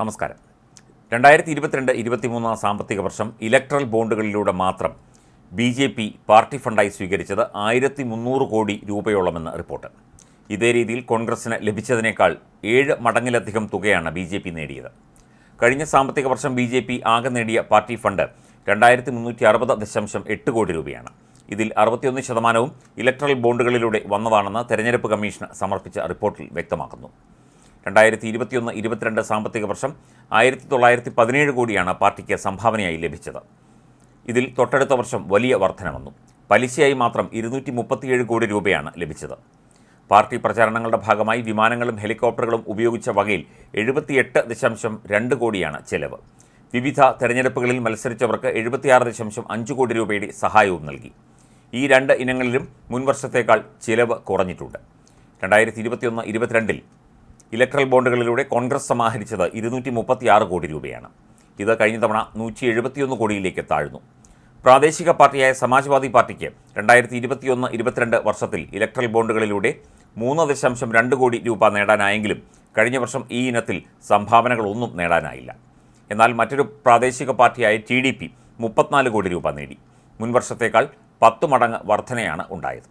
നമസ്കാരം. രണ്ടായിരത്തി ഇരുപത്തിരണ്ട് ഇരുപത്തിമൂന്നാം സാമ്പത്തിക വർഷം ഇലക്ട്രൽ ബോണ്ടുകളിലൂടെ മാത്രം ബി ജെ പി പാർട്ടി ഫണ്ടായി സ്വീകരിച്ചത് ആയിരത്തി മുന്നൂറ് കോടി രൂപയോളമെന്ന് റിപ്പോർട്ട്. ഇതേ രീതിയിൽ കോൺഗ്രസിന് ലഭിച്ചതിനേക്കാൾ ഏഴ് മടങ്ങിലധികം തുകയാണ് ബി ജെ പി നേടിയത്. കഴിഞ്ഞ സാമ്പത്തിക വർഷം ബി ജെ പി ആകെ നേടിയ പാർട്ടി ഫണ്ട് രണ്ടായിരത്തി മുന്നൂറ്റി അറുപത് ദശാംശം എട്ട് കോടി രൂപയാണ്. ഇതിൽ അറുപത്തിയൊന്ന് ശതമാനവും ഇലക്ട്രൽ ബോണ്ടുകളിലൂടെ വന്നതാണെന്ന് തെരഞ്ഞെടുപ്പ് കമ്മീഷന് സമർപ്പിച്ച റിപ്പോർട്ടിൽ വ്യക്തമാക്കുന്നു. രണ്ടായിരത്തി ഇരുപത്തിയൊന്ന് ഇരുപത്തിരണ്ട് സാമ്പത്തിക വർഷം ആയിരത്തി തൊള്ളായിരത്തി പതിനേഴ് കോടിയാണ് പാർട്ടിക്ക് സംഭാവനയായി ലഭിച്ചത്. ഇതിൽ തൊട്ടടുത്ത വർഷം വലിയ വർധന വന്നു പലിശയായി മാത്രം ഇരുന്നൂറ്റി മുപ്പത്തിയേഴ് കോടി രൂപയാണ് ലഭിച്ചത്. പാർട്ടി പ്രചാരണങ്ങളുടെ ഭാഗമായി വിമാനങ്ങളും ഹെലികോപ്റ്ററുകളും ഉപയോഗിച്ച വകയിൽ എഴുപത്തിയെട്ട് ദശാംശം രണ്ട് കോടിയാണ് ചെലവ്. വിവിധ തെരഞ്ഞെടുപ്പുകളിൽ മത്സരിച്ചവർക്ക് എഴുപത്തിയാറ് ദശാംശം അഞ്ച് കോടി രൂപയുടെ സഹായവും നൽകി. ഈ രണ്ട് ഇനങ്ങളിലും മുൻവർഷത്തേക്കാൾ ചിലവ് കുറഞ്ഞിട്ടുണ്ട്. രണ്ടായിരത്തി ഇരുപത്തിയൊന്ന് ഇരുപത്തിരണ്ടിൽ ഇലക്ട്രൽ ബോണ്ടുകളിലൂടെ കോൺഗ്രസ് സമാഹരിച്ചത് ഇരുന്നൂറ്റി മുപ്പത്തിയാറ് കോടി രൂപയാണ്. ഇത് കഴിഞ്ഞ തവണ നൂറ്റി എഴുപത്തിയൊന്ന് കോടിയിലേക്ക് താഴ്ന്നു. പ്രാദേശിക പാർട്ടിയായ സമാജ്വാദി പാർട്ടിക്ക് രണ്ടായിരത്തി ഇരുപത്തിയൊന്ന് ഇരുപത്തിരണ്ട് വർഷത്തിൽ ഇലക്ട്രൽ ബോണ്ടുകളിലൂടെ മൂന്ന് ദശാംശം രണ്ട് കോടി രൂപ നേടാനായെങ്കിലും കഴിഞ്ഞ വർഷം ഈ ഇനത്തിൽ സംഭാവനകളൊന്നും നേടാനായില്ല. എന്നാൽ മറ്റൊരു പ്രാദേശിക പാർട്ടിയായ ടി ഡി പി മുപ്പത്തിനാല് കോടി രൂപ നേടി. മുൻവർഷത്തേക്കാൾ പത്ത് മടങ്ങ് വർധനയാണ് ഉണ്ടായത്.